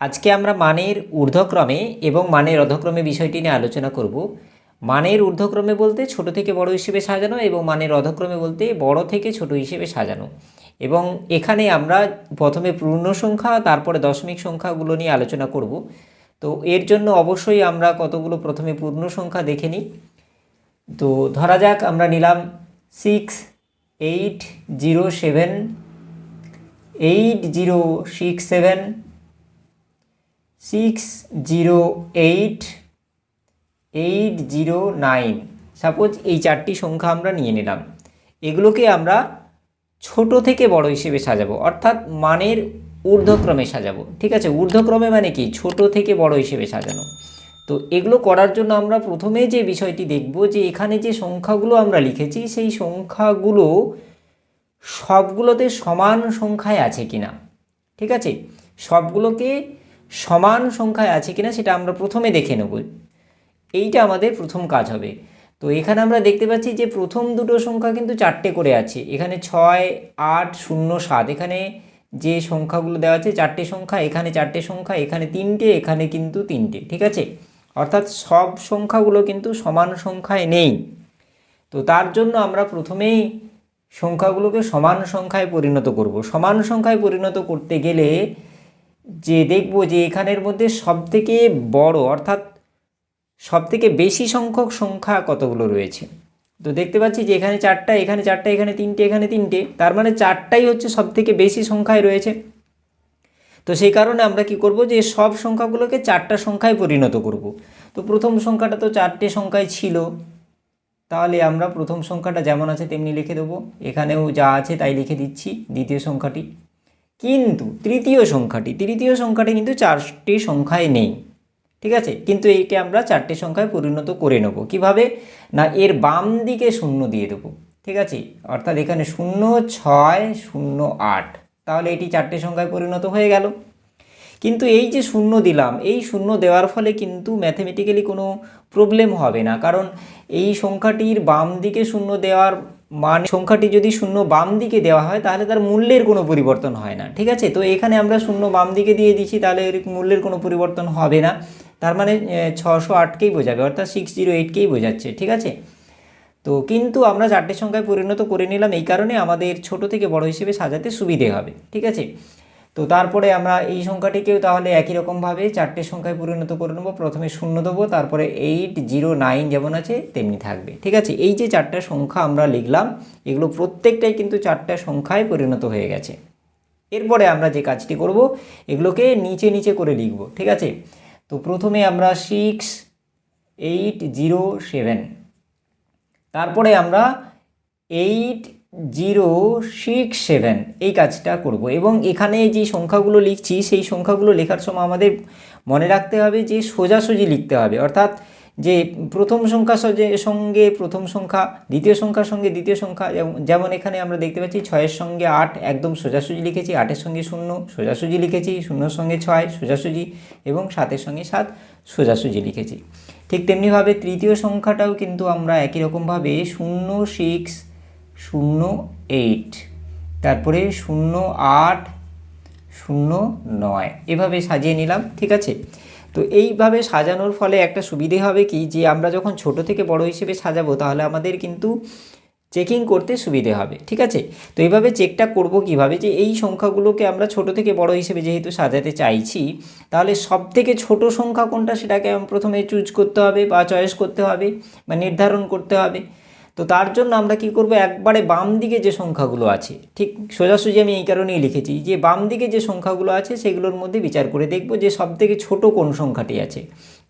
আজকে আমরা মানের ঊর্ধ্বক্রমে এবং মানের অধক্রমে বিষয়টি নিয়ে আলোচনা করব। মানের ঊর্ধ্বক্রমে বলতে ছোট থেকে বড় হিসেবে সাজানো এবং মানের অধক্রমে বলতে বড় থেকে ছোট হিসেবে সাজানো। এবং এখানে আমরা প্রথমে পূর্ণ সংখ্যা, তারপরে দশমিক সংখ্যাগুলো নিয়ে আলোচনা করব। তো এর জন্য অবশ্যই আমরা কতগুলো প্রথমে পূর্ণ সংখ্যা দেখে নিই। তো ধরা যাক, আমরা নিলাম six eight zero seven eight zero six seven six zero eight eight zero nine suppose এই চারটি সংখ্যা আমরা নিয়ে নিলাম। এগুলোকে আমরা ছোট থেকে বড় হিসেবে সাজাবো। অর্থাৎ মানের ঊর্ধ্বক্রমে সাজাবো। ঠিক আছে? ঊর্ধ্বক্রমে মানে কি? ছোট থেকে বড় হিসেবে সাজানো। তো এগুলো করার জন্য আমরা প্রথমে যে বিষয়টি দেখব যে এখানে যে সংখ্যাগুলো আমরা লিখেছি, সেই সংখ্যাগুলো সবগুলোতে সমান সংখ্যায় আছে কিনা। ঠিক আছে? সবগুলোকে সমান সংখ্যায় আছে কিনা সেটা আমরা প্রথমে দেখে নেব। এইটা আমাদের প্রথম কাজ হবে। তো এখানে আমরা দেখতে পাচ্ছি যে প্রথম দুটো সংখ্যা কিন্তু চারটে করে আছে। এখানে ছয়, আট, শূন্য, সাত। এখানে যে সংখ্যাগুলো দেওয়া আছে চারটে সংখ্যা, এখানে চারটে সংখ্যা, এখানে তিনটে, এখানে কিন্তু তিনটে, ঠিক আছে? অর্থাৎ সব সংখ্যাগুলো কিন্তু সমান সংখ্যায় নেই। তো তার জন্য আমরা প্রথমেই সংখ্যাগুলোকে সমান সংখ্যায় পরিণত করব। সমান সংখ্যায় পরিণত করতে গেলে যে দেখব যে এখানের মধ্যে সবথেকে বড়, অর্থাৎ সবথেকে বেশি সংখ্যক সংখ্যা কতগুলো রয়েছে? তো দেখতে পাচ্ছি যে এখানে চারটা এখানে চারটা, এখানে তিনটে এখানে তিনটে, তার মানে চারটাই হচ্ছে সবথেকে বেশি সংখ্যায় রয়েছে। তো সেই কারণে আমরা কি করব যে সব সংখ্যাগুলোকে চারটা সংখ্যায় পরিণত করব। তো প্রথম সংখ্যাটা তো চারটে সংখ্যায় ছিল। তাহলে আমরা প্রথম সংখ্যাটা যেমন আছে তেমনি লিখে দেবো। এখানেও যা আছে তাই লিখে দিচ্ছি দ্বিতীয় সংখ্যাটি। কিন্তু তৃতীয় সংখ্যাটি তৃতীয় সংখ্যাটি কিন্তু চারটি সংখ্যায় নেই, ঠিক আছে? কিন্তু এইটা আমরা চারটি সংখ্যায় পরিণত করে নেব। কীভাবে? না, এর বাম দিকে শূন্য দিয়ে দেবো, ঠিক আছে? অর্থাৎ এখানে শূন্য ছয়, শূন্য আট, তাহলে এটি চারটে সংখ্যায় পরিণত হয়ে গেল। কিন্তু এই যে শূন্য দিলাম, এই শূন্য দেওয়ার ফলে কিন্তু ম্যাথমেটিক্যালি কোনো প্রবলেম হবে না, কারণ এই সংখ্যাটির বাম দিকে শূন্য দেওয়ার মান সংখ্যাটি যদি শূন্য বাম দিকে দেওয়া হয়, তাহলে তার মূল্যের কোনো পরিবর্তন হয় না। ঠিক আছে? তো এখানে আমরা শূন্য বাম দিকে দিয়ে দিচ্ছি, তাহলে এর মূল্যের কোনো পরিবর্তন হবে না। তার মানে ছশো আটকেই বোঝাবে, অর্থাৎ সিক্স জিরো এইটকেই বোঝাচ্ছে। ঠিক আছে? তো কিন্তু আমরা চারটে সংখ্যায় পরিণত করে নিলাম, এই কারণে আমাদের ছোট থেকে বড় হিসেবে সাজাতে সুবিধে হবে। ঠিক আছে? তো তারপরে আমরা এই সংখ্যাটিকেও তাহলে একই রকমভাবে চারটে সংখ্যায় পরিণত করে নেব। প্রথমে শূন্য দেবো, তারপরে এইট জিরো নাইন যেমন আছে তেমনি থাকবে। ঠিক আছে? এই যে চারটা সংখ্যা আমরা লিখলাম, এগুলো প্রত্যেকটাই কিন্তু চারটা সংখ্যায় পরিণত হয়ে গেছে। এরপরে আমরা যে কাজটি করব, এগুলোকে নিচে নিচে করে লিখব। ঠিক আছে? তো প্রথমে আমরা সিক্স এইট জিরো সেভেন তারপরে আমরা এইট জিরো, সিক্স, সেভেন এই কাজটা করব। এবং এখানে যে সংখ্যাগুলো লিখছি, সেই সংখ্যাগুলো লেখার সময় আমাদের মনে রাখতে হবে যে সোজাসুজি লিখতে হবে। অর্থাৎ যে প্রথম সংখ্যা সঙ্গে প্রথম সংখ্যা, দ্বিতীয় সংখ্যার সঙ্গে দ্বিতীয় সংখ্যা যেমন এখানে আমরা দেখতে পাচ্ছি ছয়ের সঙ্গে আট, একদম সোজাসুজি লিখেছি। আটের সঙ্গে শূন্য, সোজাসুজি লিখেছি। শূন্যর সঙ্গে ছয়, সোজাসুজি। এবং সাতের সঙ্গে সাত, সোজাসুজি লিখেছি। ঠিক তেমনিভাবে তৃতীয় সংখ্যাটাও কিন্তু আমরা একই রকমভাবে শূন্য, সিক্স শূন্য এইট তারপরে শূন্য আট, শূন্য নয়। এভাবে সাজিয়ে নিলাম, ঠিক আছে? তো এইভাবে সাজানোর ফলে একটা সুবিধে হবে কি, যে আমরা যখন ছোট থেকে বড় হিসেবে সাজাবো, তাহলে আমাদের কিন্তু চেকিং করতে সুবিধে হবে, ঠিক আছে? তো এইভাবে চেকটা করব কীভাবে, যে এই সংখ্যাগুলোকে আমরা ছোট থেকে বড় হিসেবে যেহেতু সাজাতে চাইছি, তাহলে সব থেকে ছোট সংখ্যা কোনটা, সেটাকে প্রথমে চুজ করতে হবে বা চয়েস করতে হবে বা নির্ধারণ করতে হবে। তো তার জন্য আমরা কি করব? একবারে বাম দিকে যে সংখ্যাগুলো আছে, ঠিক সোজাসুজি আমি এই কারণেই লিখেছি যে বাম দিকে যে সংখ্যাগুলো আছে সেগুলোর মধ্যে বিচার করে দেখব যে সব থেকে ছোটো কোন সংখ্যাটি আছে।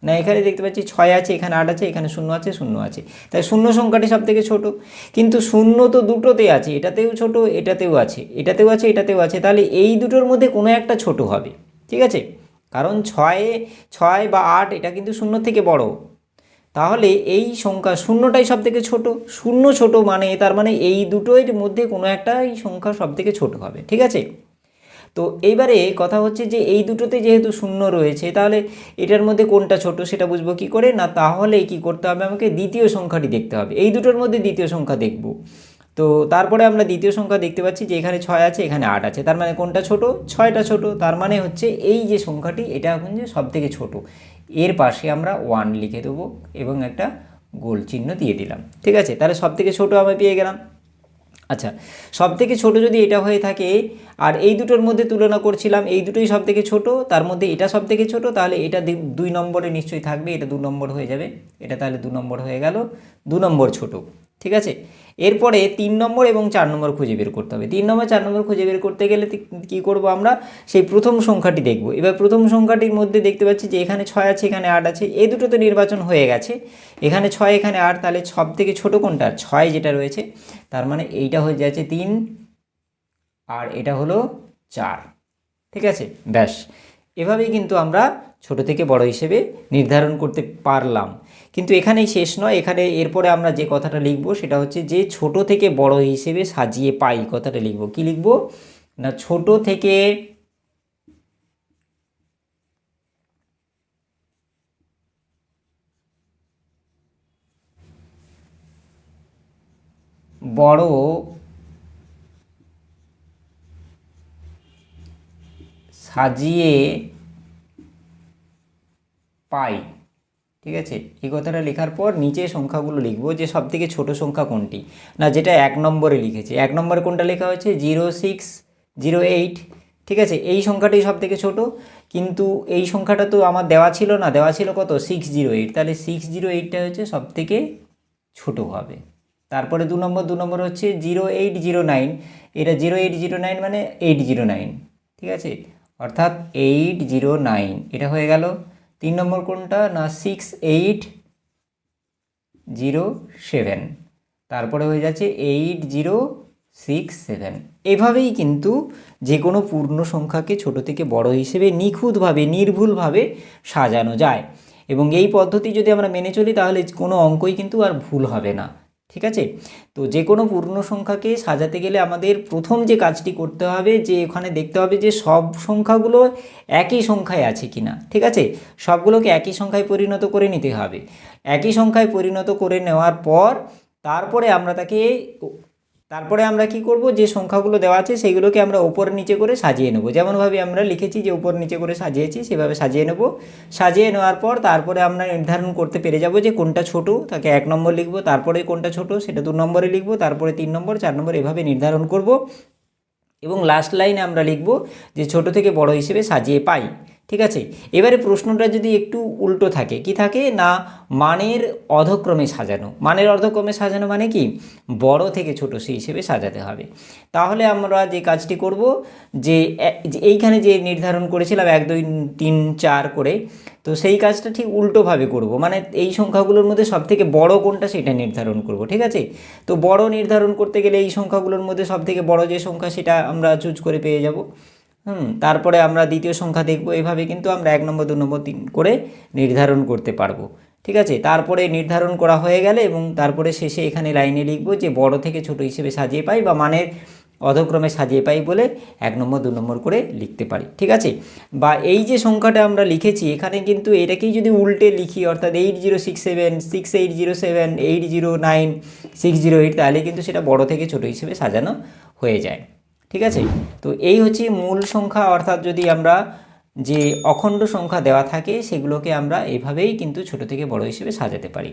না, এখানে দেখতে পাচ্ছি ছয় আছে, এখানে আট আছে, এখানে শূন্য আছে শূন্য আছে। তাই শূন্য সংখ্যাটি সব থেকে ছোটো। কিন্তু শূন্য তো দুটোতে আছে, এটাতেও ছোট, এটাতেও আছে এটাতেও আছে এটাতেও আছে। তাহলে এই দুটোর মধ্যে কোনো একটা ছোট হবে, ঠিক আছে? কারণ ছয়ে, ছয় বা আট, এটা কিন্তু শূন্য থেকে বড়। তাহলে এই সংখ্যা শূন্যটাই সব থেকে ছোটো। শূন্য ছোট মানে তার মানে এই দুটোর মধ্যে কোনো একটা এই সংখ্যা সব থেকে ছোটো হবে, ঠিক আছে? তো এইবারে কথা হচ্ছে যে এই দুটোতে যেহেতু শূন্য রয়েছে, তাহলে এটার মধ্যে কোনটা ছোট সেটা বুঝব কি করে? না তাহলে কি করতে হবে? আমাকে দ্বিতীয় সংখ্যাটি দেখতে হবে। এই দুটোর মধ্যে দ্বিতীয় সংখ্যা দেখব। তো তারপরে আমরা দ্বিতীয় সংখ্যা দেখতে পাচ্ছি যে এখানে ছয় আছে, এখানে আট আছে। তার মানে কোনটা ছোট? ছয়টা ছোট। তার মানে হচ্ছে এই যে সংখ্যাটি, এটা এখন যে সব থেকে ছোট। এর পাশে আমরা ওয়ান লিখে দেবো এবং একটা গোল চিহ্ন দিয়ে দিলাম। ঠিক আছে? তাহলে সব থেকে ছোটো আমি পেয়ে গেলাম। আচ্ছা সব থেকে ছোটো যদি এটা হয়ে থাকে, আর এই দুটোর মধ্যে তুলনা করছিলাম, এই দুটোই সব থেকে ছোটো, তার মধ্যে এটা সব থেকে ছোটো, তাহলে এটা দুই নম্বরে নিশ্চয়ই থাকবে, এটা দু নম্বর হয়ে যাবে। এটা তাহলে দু নম্বর হয়ে গেল, দু নম্বর ছোট। ঠিক আছে? এরপরে তিন নম্বর এবং চার নম্বর খুঁজে বের করতে হবে। তিন নম্বর, চার নম্বর খুঁজে বের করতে গেলে কি করব আমরা? সেই প্রথম সংখ্যাটি দেখব। এবার প্রথম সংখ্যাটির মধ্যে দেখতে পাচ্ছি যে এখানে ছয় আছে, এখানে আট আছে, এই দুটো তো নির্বাচন হয়ে গেছে। এখানে ছয়, এখানে আট, তাহলে সব থেকে ছোটো কোনটা? ছয় যেটা রয়েছে, তার মানে এইটা হয়ে যাচ্ছে তিন, আর এটা হলো চার। ঠিক আছে? ব্যাস। এভাবেই কিন্তু আমরা ছোট থেকে বড় হিসেবে নির্ধারণ করতে পারলাম। কিন্তু এখানেই শেষ নয়। এখানে এরপরে আমরা যে কথাটা লিখব সেটা হচ্ছে যে ছোট থেকে বড় হিসেবে সাজিয়ে পাই কথাটা লিখব। কি লিখব? না, ছোট থেকে বড় সাজিয়ে পাই। ঠিক আছে? এই কথাটা লেখার পর নিচে সংখ্যাগুলো লিখব যে সব থেকে ছোটো সংখ্যা কোনটি? না, যেটা এক নম্বরে লিখেছে। এক নম্বরে কোনটা লেখা হয়েছে? জিরো সিক্স, জিরো এইট, ঠিক আছে? এই সংখ্যাটাই সব থেকে ছোটো। কিন্তু এই সংখ্যাটা তো আমার দেওয়া ছিল না। দেওয়া ছিল কত? Six zero eight. তাহলে সিক্স জিরো এইটটা হচ্ছে সব থেকে ছোটো হবে। তারপরে দু নম্বর দু নম্বর হচ্ছে জিরো এইট জিরো নাইন। এটা জিরো এইট জিরো নাইন মানে এইট জিরো নাইন। ঠিক আছে? অর্থাৎ এইট জিরো নাইন। এটা হয়ে গেল তিন নম্বর কোনটা? না সিক্স এইট জিরো সেভেন তারপরে হয়ে যাচ্ছে এইট জিরো সিক্স সেভেন এভাবেই কিন্তু যে কোনো পূর্ণ সংখ্যাকে ছোট থেকে বড় হিসেবে নিখুঁতভাবে, নির্ভুলভাবে সাজানো যায়। এবং এই পদ্ধতি যদি আমরা মেনে চলি, তাহলে কোনো অঙ্কই কিন্তু আর ভুল হবে না। ঠিক আছে? তো যে কোনো পূর্ণ সংখ্যাকে সাজাতে গেলে আমাদের প্রথম যে কাজটি করতে হবে যে এখানে দেখতে হবে যে সব সংখ্যাগুলো একই সংখ্যায় আছে কি না ঠিক আছে? সবগুলোকে একই সংখ্যায় পরিণত করে নিতে হবে। একই সংখ্যায় পরিণত করে নেওয়ার পর তারপরে আমরা তাকে তারপরে আমরা কি করব? যে সংখ্যাগুলো দেওয়া আছে সেইগুলোকে আমরা ওপর নিচে করে সাজিয়ে নেব। যেমনভাবে আমরা লিখেছি যে উপর নিচে করে সাজিয়েছি, সেভাবে সাজিয়ে নেব। সাজিয়ে নেওয়ার পর তারপরে আমরা নির্ধারণ করতে পেরে যাব যে কোনটা ছোট, তাকে এক নম্বর লিখব, তারপরে কোনটা ছোট, সেটা দু নম্বরে লিখব, তারপরে তিন নম্বর, চার নম্বর, এভাবে নির্ধারণ করব। এবং লাস্ট লাইনে আমরা লিখব যে ছোট থেকে বড় হিসেবে সাজিয়ে পাই। ঠিক আছে? এবারে প্রশ্নটা যদি একটু উল্টো থাকে, কি থাকে? না, মানের অধক্রমে সাজানো। মানের অর্ধক্রমে সাজানো মানে কি? বড় থেকে ছোট সেই হিসেবে সাজাতে হবে। তাহলে আমরা যে কাজটি করব, যে এইখানে যে নির্ধারণ করেছিলাম এক, দুই, তিন, চার করে, তো সেই কাজটা ঠিক উল্টোভাবে করব। মানে এই সংখ্যাগুলোর মধ্যে সব থেকে বড় কোনটা সেটা নির্ধারণ করব, ঠিক আছে? তো বড় নির্ধারণ করতে গেলে এই সংখ্যাগুলোর মধ্যে সব থেকে বড় যে সংখ্যা সেটা আমরা চুজ করে পেয়ে যাব। হুম, তারপরে আমরা দ্বিতীয় সংখ্যা দেখব, এভাবে কিন্তু আমরা এক নম্বর, দু নম্বর, তিন করে নির্ধারণ করতে পারব। ঠিক আছে? তারপরে নির্ধারণ করা হয়ে গেলে এবং তারপরে শেষে এখানে লাইনে লিখব যে বড় থেকে ছোট হিসেবে সাজিয়ে পাই বা মানের অধক্রমে সাজিয়ে পাই বলে এক নম্বর, দু নম্বর করে লিখতে পারি। ঠিক আছে? বা এই যে সংখ্যাটা আমরা লিখেছি, এখানে কিন্তু এটাকেই যদি উল্টে লিখি, অর্থাৎ eight zero six seven six eight zero seven eight zero nine six zero eight তাহলে কিন্তু সেটা বড় থেকে ছোট হিসেবে সাজানো হয়ে যায়। ঠিক আছে? তো এই হচ্ছে মূল সংখ্যা, অর্থাৎ যদি আমরা যে অখণ্ড সংখ্যা দেওয়া থাকে, সেগুলোকে আমরা এভাবেই কিন্তু ছোট থেকে বড় হিসেবে সাজাতে পারি।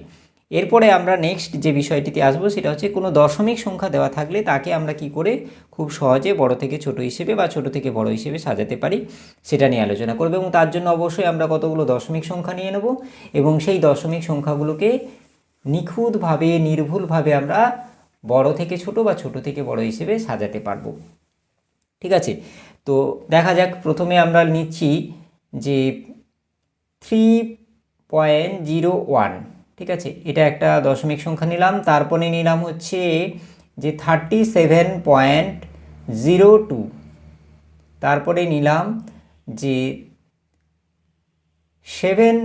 এরপরে আমরা নেক্সট যে বিষয়টিতে আসব, সেটা হচ্ছে কোনো দশমিক সংখ্যা দেওয়া থাকলে তাকে আমরা কি করে খুব সহজে বড় থেকে ছোট হিসেবে বা ছোট থেকে বড় হিসেবে সাজাতে পারি, সেটা নিয়ে আলোচনা করব। এবং তার জন্য অবশ্যই আমরা কতগুলো দশমিক সংখ্যা নিয়ে নেব এবং সেই দশমিক সংখ্যাগুলোকে নিখুঁতভাবে, নির্ভুলভাবে আমরা বড় থেকে ছোট বা ছোট থেকে বড় হিসেবে সাজাতে পারব। ঠিক আছে? তো দেখা যাক, প্রথমে আমরা নিচ্ছি যে থ্রি পয়েন্ট জিরো ওয়ান ঠিক আছে? এটা একটা দশমিক সংখ্যা নিলাম, তারপরে নিলাম হচ্ছে যে thirty seven point zero two তারপরে নিলাম যে seven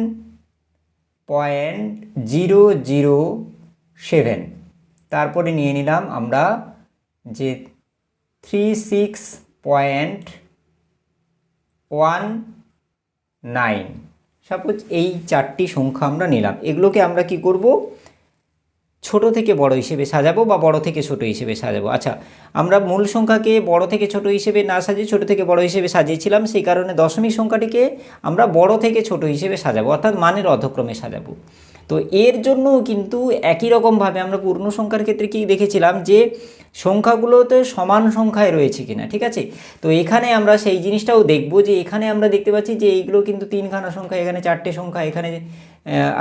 point zero zero seven তারপরে নিয়ে নিলাম আমরা যে three six point one nine suppose এই চারটি সংখ্যা আমরা নিলাম। এগুলোকে আমরা কি করব? ছোট থেকে বড় হিসেবে সাজাবো বা বড় থেকে ছোট হিসেবে সাজাবো। আচ্ছা আমরা মূল সংখ্যাকে বড় থেকে ছোট হিসেবে না সাজিয়ে ছোট থেকে বড় হিসেবে সাজিয়েছিলাম, সেই কারণে দশমিক সংখ্যাটিকে আমরা বড় থেকে ছোট হিসেবে সাজাবো, অর্থাৎ মানের অধক্রমে সাজাবো। তো এর জন্য কিন্তু একই রকমভাবে আমরা পূর্ণ সংখ্যার ক্ষেত্রে কি দেখেছিলাম যে সংখ্যাগুলোতে সমান সংখ্যায় রয়েছে কিনা, ঠিক আছে? তো এখানে আমরা সেই জিনিসটাও দেখব যে এখানে আমরা দেখতে পাচ্ছি যে এইগুলো কিন্তু তিনখানা সংখ্যা, এখানে চারটে সংখ্যা, এখানে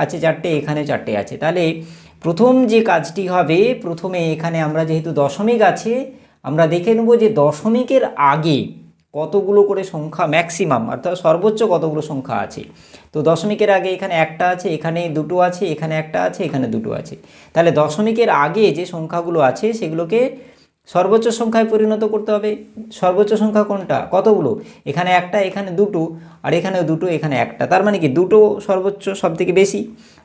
আছে চারটে, এখানে চারটে আছে। তাহলে প্রথম যে কাজটি হবে, প্রথমে এখানে আমরা যেহেতু দশমিক আছে, আমরা দেখে নেব যে দশমিকের আগে কতগুলো করে সংখ্যা ম্যাক্সিমাম অর্থাৎ সর্বোচ্চ কতগুলো সংখ্যা আছে? তো দশমিকের আগে এখানে একটা আছে, এখানে দুটো আছে, এখানে একটা আছে, এখানে দুটো আছে। তাহলে দশমিকের আগে যে সংখ্যাগুলো আছে, সেগুলোকে সর্বোচ্চ সংখ্যায় পরিণত করতে হবে। সর্বোচ্চ সংখ্যা কোনটা? কতগুলো? এখানে একটা, এখানে দুটো, আর এখানে দুটো, এখানে একটা। তার মানে কি, দুটো সর্বোচ্চ সব থেকে বেশি।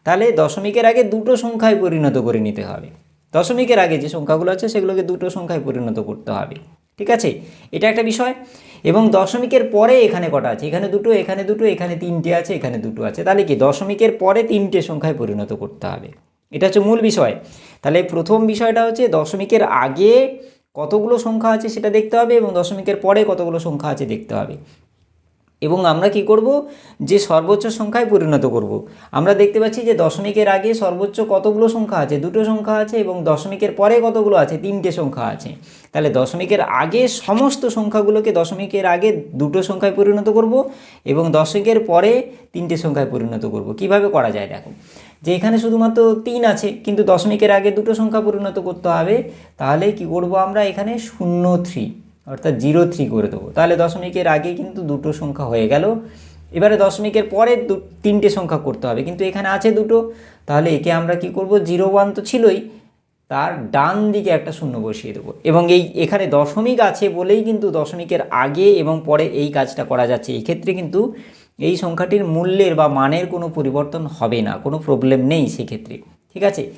তাহলে দশমিকের আগে দুটো সংখ্যায় পরিণত করে নিতে হবে। দশমিকের আগে যে সংখ্যাগুলো আছে, সেগুলোকে দুটো সংখ্যায় পরিণত করতে হবে। ঠিক আছে? এটা একটা বিষয়। এবং দশমিকের পরে এখানে কটা আছে? এখানে দুটো এখানে দুটো, এখানে তিনটে আছে, এখানে দুটো আছে। তাহলে কি? দশমিকের পরে তিনটে সংখ্যায় পরিণত করতে হবে। এটা হচ্ছে মূল বিষয়। তাহলে প্রথম বিষয়টা হচ্ছে দশমিকের আগে কতগুলো সংখ্যা আছে সেটা দেখতে হবে এবং দশমিকের পরে কতগুলো সংখ্যা আছে দেখতে হবে। এবং আমরা কি করব? যে সর্বোচ্চ সংখ্যায় পরিণত করব। আমরা দেখতে পাচ্ছি যে দশমিকের আগে সর্বোচ্চ কতগুলো সংখ্যা আছে? দুটো সংখ্যা আছে এবং দশমিকের পরে কতগুলো আছে? তিনটে সংখ্যা আছে। তাহলে দশমিকের আগে সমস্ত সংখ্যাগুলোকে দশমিকের আগে দুটো সংখ্যায় পরিণত করব এবং দশমিকের পরে তিনটে সংখ্যায় পরিণত করব। কীভাবে করা যায়? দেখো, যে এখানে শুধুমাত্র তিন আছে, কিন্তু দশমিকের আগে দুটো সংখ্যা পরিণত করতে হবে। তাহলে কি করব আমরা? এখানে শূন্য, থ্রি। অর্থাৎ জিরো থ্রি করে দেবো। তাহলে দশমিকের আগে কিন্তু দুটো সংখ্যা হয়ে গেল। এবারে দশমিকের পরে দু, তিনটে সংখ্যা করতে হবে। কিন্তু এখানে আছে দুটো। তাহলে একে আমরা কি করব? জিরো ওয়ান তো ছিলই। তার ডান দিকে একটা শূন্য বসিয়ে দেবো। এবং এই, এখানে দশমিক আছে বলেই কিন্তু দশমিকের আগে এবং পরে এই কাজটা করা যাচ্ছে। এই ক্ষেত্রে কিন্তু এই সংখ্যাটির মূল্যের বা মানের কোনো পরিবর্তন হবে না। কোনো প্রবলেম নেই সেক্ষেত্রে। ঠিক আছে?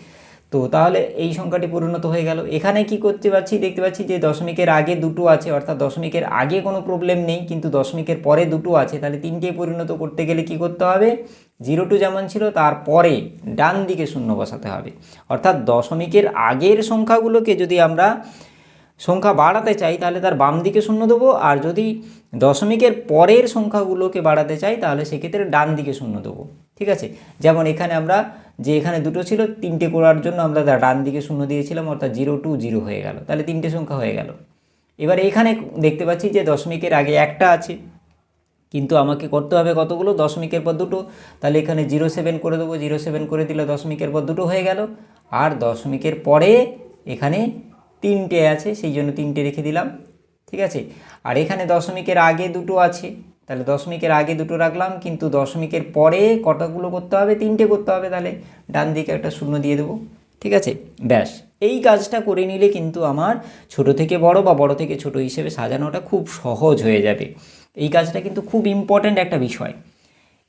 তো তাহলে এই সংখ্যাটি পরিণত হয়ে গেল। এখানে কি করতে পারছি? দেখতে পাচ্ছি যে দশমিকের আগে দুটো আছে, অর্থাৎ দশমিকের আগে কোনো প্রবলেম নেই, কিন্তু দশমিকের পরে দুটো আছে। তাহলে তিনটে পরিণত করতে গেলে কি করতে হবে? জিরো টু যেমন ছিল, তারপরে ডান দিকে শূন্য বসাতে হবে। অর্থাৎ দশমিকের আগের সংখ্যাগুলোকে যদি আমরা সংখ্যা বাড়াতে চাই তাহলে তার বাম দিকে শূন্য দেবো। আর যদি দশমিকের পরের সংখ্যাগুলোকে বাড়াতে চাই তাহলে সেক্ষেত্রে ডান দিকে শূন্য দেবো। ঠিক আছে? যেমন এখানে আমরা যে এখানে দুটো ছিল, তিনটে করার জন্য আমরা তার ডান দিকে শূন্য দিয়েছিলাম, অর্থাৎ জিরো টু জিরো হয়ে গেল। তাহলে তিনটে সংখ্যা হয়ে গেল। এবার এখানে দেখতে পাচ্ছি যে দশমিকের আগে একটা আছে, কিন্তু আমাকে করতে হবে কতগুলো? দশমিকের পর দুটো। তাহলে এখানে জিরো সেভেন করে দেবো। জিরো সেভেন করে দিলে দশমিকের পর দুটো হয়ে গেল। আর দশমিকের পরে এখানে তিনটে আছে, সেই জন্য তিনটে রেখে দিলাম, ঠিক আছে? আর এখানে দশমিকের আগে দুটো আছে, তাহলে দশমিকের আগে দুটো রাখলাম, কিন্তু দশমিকের পরে কটাগুলো করতে হবে? তিনটে করতে হবে তাহলে, ডান দিকে একটা শূন্য দিয়ে দেবো, ঠিক আছে? ব্যাস, এই কাজটা করে নিলে কিন্তু আমার ছোট থেকে বড় বা বড় থেকে ছোট হিসেবে সাজানোটা খুব সহজ হয়ে যাবে। এই কাজটা কিন্তু খুব ইম্পর্ট্যান্ট একটা বিষয়।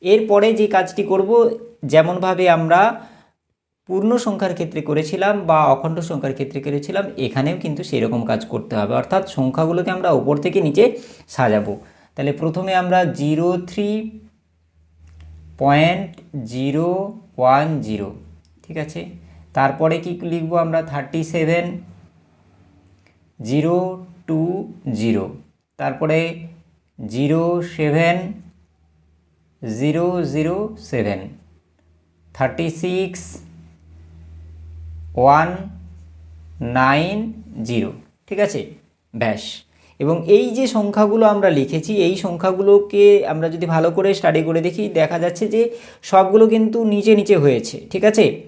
এরপরে যে কাজটি করব, যেমনভাবে আমরা পূর্ণ সংখ্যার ক্ষেত্রে করেছিলাম বা অখণ্ড সংখ্যার ক্ষেত্রে করেছিলাম, এখানেও কিন্তু সেরকম কাজ করতে হবে। অর্থাৎ সংখ্যাগুলোকে আমরা উপর থেকে নিচে সাজাবো। তাহলে প্রথমে আমরা zero three point zero one zero, ঠিক আছে? তারপরে কি লিখব আমরা? Thirty seven zero two zero, তারপরে zero seven zero zero seven, thirty six one nine zero. ঠিক আছে? ব্যাস। এবং এই যে সংখ্যাগুলো আমরা লিখেছি, এই সংখ্যাগুলোকে আমরা যদি ভালো করে স্টাডি করে দেখি, দেখা যাচ্ছে যে সবগুলো কিন্তু নিচে নিচে হয়েছে। ঠিক আছে?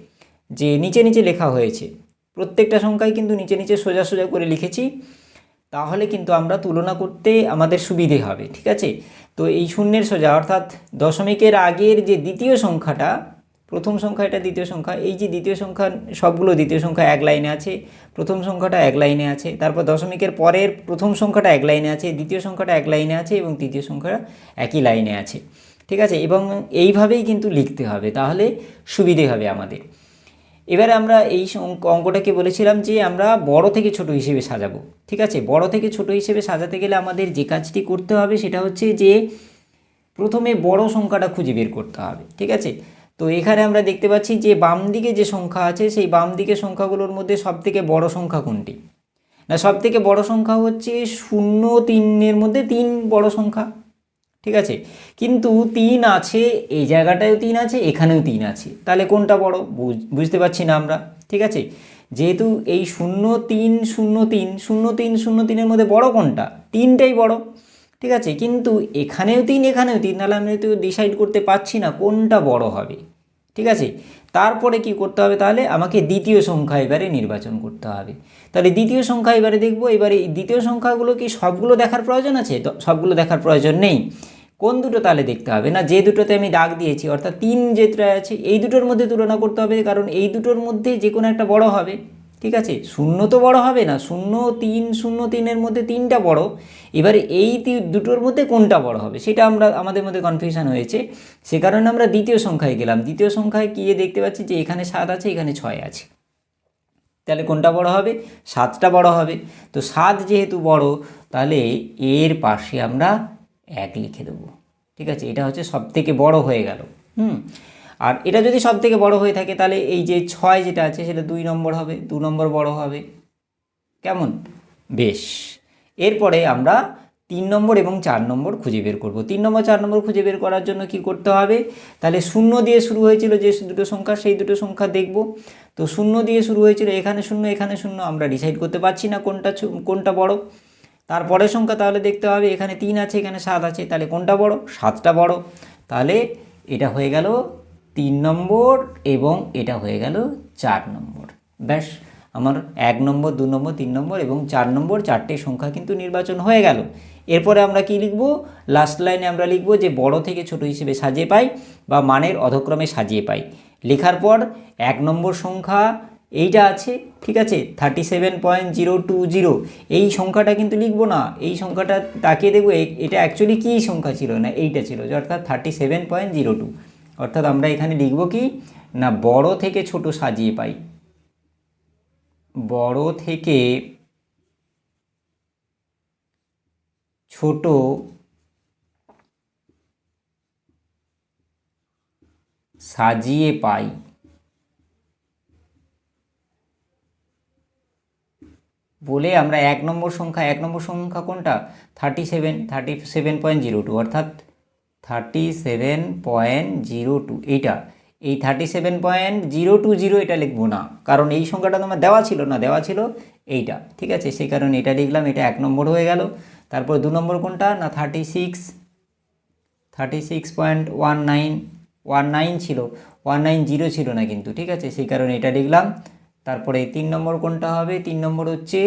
যে নিচে নিচে লেখা হয়েছে। প্রত্যেকটা সংখ্যায় কিন্তু নিচে নিচে সোজা সোজা করে লিখেছি। তাহলে কিন্তু আমরা তুলনা করতে আমাদের সুবিধে হবে। ঠিক আছে? তো এই শূন্যের সোজা, অর্থাৎ দশমিকের আগের যে দ্বিতীয় সংখ্যাটা প্রথম সংখ্যা এটা, দ্বিতীয় সংখ্যা। এই যে দ্বিতীয় সংখ্যা, সবগুলো দ্বিতীয় সংখ্যা এক লাইনে আছে। প্রথম সংখ্যাটা এক লাইনে আছে। তারপর দশমিকের পরের প্রথম সংখ্যাটা এক লাইনে আছে, দ্বিতীয় সংখ্যাটা এক লাইনে আছে এবং তৃতীয় সংখ্যাটা একই লাইনে আছে। ঠিক আছে? এবং এইভাবেই কিন্তু লিখতে হবে, তাহলে সুবিধে হবে আমাদের। এবারে আমরা এই অঙ্ক- অঙ্কটাকে বলেছিলাম যে আমরা বড় থেকে ছোট হিসেবে সাজাবো। ঠিক আছে? বড় থেকে ছোট হিসেবে সাজাতে গেলে আমাদের যে কাজটি করতে হবে সেটা হচ্ছে যে প্রথমে বড় সংখ্যাটা খুঁজে বের করতে হবে। ঠিক আছে? তো এখানে আমরা দেখতে পাচ্ছি যে বাম দিকে যে সংখ্যা আছে, সেই বাম দিকে সংখ্যাগুলোর মধ্যে সবথেকে বড় সংখ্যা কোনটি? না, সবথেকে বড় সংখ্যা হচ্ছে শূন্য তিনের মধ্যে তিন বড় সংখ্যা, ঠিক আছে? কিন্তু তিন আছে, এই জায়গাটায়ও তিন আছে, এখানেও তিন আছে। তাহলে কোনটা বড়? বুঝ- বুঝতে পারছি না আমরা, ঠিক আছে? যেহেতু এই শূন্য তিন শূন্য তিন শূন্য তিন, শূন্য তিনের মধ্যে বড় কোনটা? তিনটাই বড়। ঠিক আছে? কিন্তু এখানেও তিন এখানেও তিন, তাহলে আমি তো ডিসাইড করতে পারছি না কোনটা বড় হবে। ঠিক আছে? তারপরে কি করতে হবে তাহলে? আমাকে দ্বিতীয় সংখ্যা এবারে নির্বাচন করতে হবে। তাহলে দ্বিতীয় সংখ্যা এবারে দেখব, এবারে দ্বিতীয় সংখ্যাগুলো কি সবগুলো দেখার প্রয়োজন আছে? তো সবগুলো দেখার প্রয়োজন নেই। কোন দুটো তাহলে দেখতে হবে? না, যে দুটোতে আমি দাগ দিয়েছি, অর্থাৎ তিন যেটা আছে, এই দুটোর মধ্যে তুলনা করতে হবে, কারণ এই দুটোর মধ্যে যে কোনো একটা বড় হবে। ঠিক আছে? শূন্য তো বড় হবে না। শূন্য, তিন, শূন্য, তিনের মধ্যে তিনটা বড়। এবারে এই দুটোর মধ্যে কোনটা বড় হবে? সেটা আমরা, আমাদের মধ্যে কনফিউশন হয়েছে। সে কারণে আমরা দ্বিতীয় সংখ্যায় গেলাম। দ্বিতীয় সংখ্যায় গিয়ে দেখতে পাচ্ছি যে এখানে সাত আছে, এখানে ছয় আছে। তাহলে কোনটা বড় হবে? সাতটা বড় হবে। তো সাত যেহেতু বড়, তাহলে এর পাশে আমরা এক লিখে দেবো। ঠিক আছে? এটা হচ্ছে সব থেকে বড় হয়ে গেল। হুম? আর এটা যদি সব থেকে বড় হয়ে থাকে, তাহলে এই যে ছয় যেটা আছে, সেটা দুই নম্বর হবে, দু নম্বর বড় হবে। কেমন? বেশ। এরপরে আমরা তিন নম্বর এবং চার নম্বর খুঁজে বের করব। তিন নম্বর, চার নম্বর খুঁজে বের করার জন্য কি করতে হবে? তাহলে শূন্য দিয়ে শুরু হয়েছিল যে দুটো সংখ্যা, সেই দুটো সংখ্যা দেখব। তো শূন্য দিয়ে শুরু হয়েছিল এখানে শূন্য এখানে শূন্য, আমরা ডিসাইড করতে পারছি না কোনটা কোনটা বড়। তারপরের সংখ্যা তাহলে দেখতে হবে, এখানে তিন আছে, এখানে সাত আছে, তাহলে কোনটা বড়? সাতটা বড়। তাহলে এটা হয়ে গেল তিন নম্বর এবং এটা হয়ে গেল চার নম্বর। ব্যাস, আমার এক নম্বর, দু নম্বর, তিন নম্বর এবং চার নম্বর চারটে সংখ্যা কিন্তু নির্বাচন হয়ে গেল। এরপরে আমরা কি লিখব? লাস্ট লাইনে আমরা লিখব যে বড় থেকে ছোট হিসেবে সাজিয়ে পাই বা মানের অধক্রমে সাজিয়ে পাই। লেখার পর এক নম্বর সংখ্যা এইটা আছে, ঠিক আছে? Thirty seven point zero two zero এই সংখ্যাটা কিন্তু লিখব না। এই সংখ্যাটা তাকিয়ে দেখব, এ- এটা অ্যাকচুয়ালি কী সংখ্যা ছিল না? এইটা ছিল অর্থাৎ thirty seven point zero two অর্থাৎ আমরা এখানে লিখব কি? না, বড় থেকে ছোট সাজিয়ে পাই। বড় থেকে ছোট সাজিয়ে পাই। বলে আমরা এক নম্বর সংখ্যা, এক নম্বর সংখ্যা কোনটা? Thirty seven thirty seven point zero two অর্থাৎ thirty seven point zero two, এইটা। এই thirty seven point zero two zero এটা লিখব না। কারণ এই সংখ্যাটা তোমার দেওয়া ছিল না, দেওয়া ছিল এইটা। ঠিক আছে? সেই কারণে এটা লিখলাম, এটা এক নম্বর হয়ে গেল। তারপর দু নম্বর কোনটা? না, thirty six thirty six point one nine one nine ছিল। ওয়ান নাইন জিরো ছিল না কিন্তু, ঠিক আছে? সেই কারণে এটা লিখলাম। তারপরে তিন নম্বর কোনটা হবে? তিন নম্বর হচ্ছে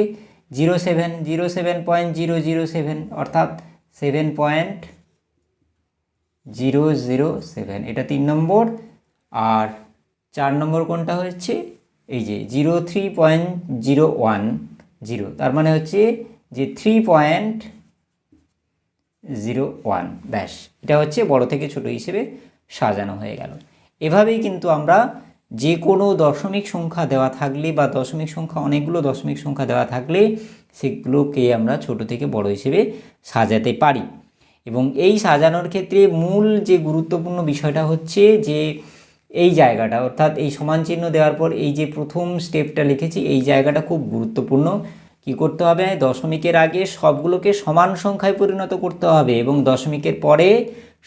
zero seven zero seven point zero zero seven, অর্থাৎ seven point zero zero seven. এটা তিন নম্বর। আর চার নম্বর কোনটা হচ্ছে? এই যে zero three point zero one. Zero. তার মানে হচ্ছে যে থ্রি পয়েন্ট জিরো ওয়ান। ব্যাস, এটা হচ্ছে বড় থেকে ছোট হিসেবে সাজানো হয়ে গেল। এভাবেই কিন্তু আমরা যে কোনো দশমিক সংখ্যা দেওয়া থাকলে বা দশমিক সংখ্যা অনেকগুলো দশমিক সংখ্যা দেওয়া থাকলে সেগুলোকে আমরা ছোট থেকে বড় হিসেবে সাজাতে পারি। এবং এই সাজানোর ক্ষেত্রে মূল যে গুরুত্বপূর্ণ বিষয়টা হচ্ছে যে এই জায়গাটা, অর্থাৎ এই সমান চিহ্ন দেওয়ার পর এই যে প্রথম স্টেপটা লিখেছি, এই জায়গাটা খুব গুরুত্বপূর্ণ। কি করতে হবে? দশমিকের আগে সবগুলোকে সমান সংখ্যায় পরিণত করতে হবে এবং দশমিকের পরে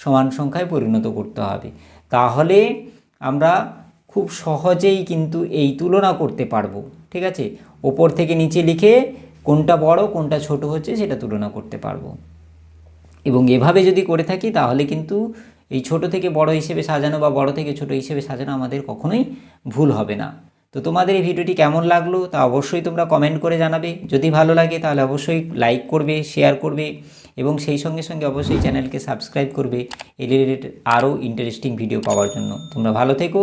সমান সংখ্যায় পরিণত করতে হবে। তাহলে আমরা খুব সহজেই কিন্তু এই তুলনা করতে পারব, ঠিক আছে? ওপর থেকে নিচে লিখে কোনটা বড়, কোনটা ছোট হচ্ছে সেটা তুলনা করতে পারব। এবং এভাবে যদি করে থাকি, তাহলে কিন্তু এই ছোট থেকে বড় হিসেবে সাজানো বা বড় থেকে ছোট হিসেবে সাজানো আমাদের কখনোই ভুল হবে না। তো তোমাদের এই ভিডিওটি কেমন লাগল তা অবশ্যই তোমরা কমেন্ট করে জানাবে। যদি ভালো লাগে, তাহলে অবশ্যই লাইক করবে শেয়ার করবে এবং সেই সঙ্গে সঙ্গে অবশ্যই চ্যানেলকে সাবস্ক্রাইব করবে। এই রিলেটেড আরও ইন্টারেস্টিং ভিডিও পাওয়ার জন্য। তোমরা ভালো থেকো,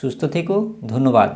সুস্থ থেকো, ধন্যবাদ।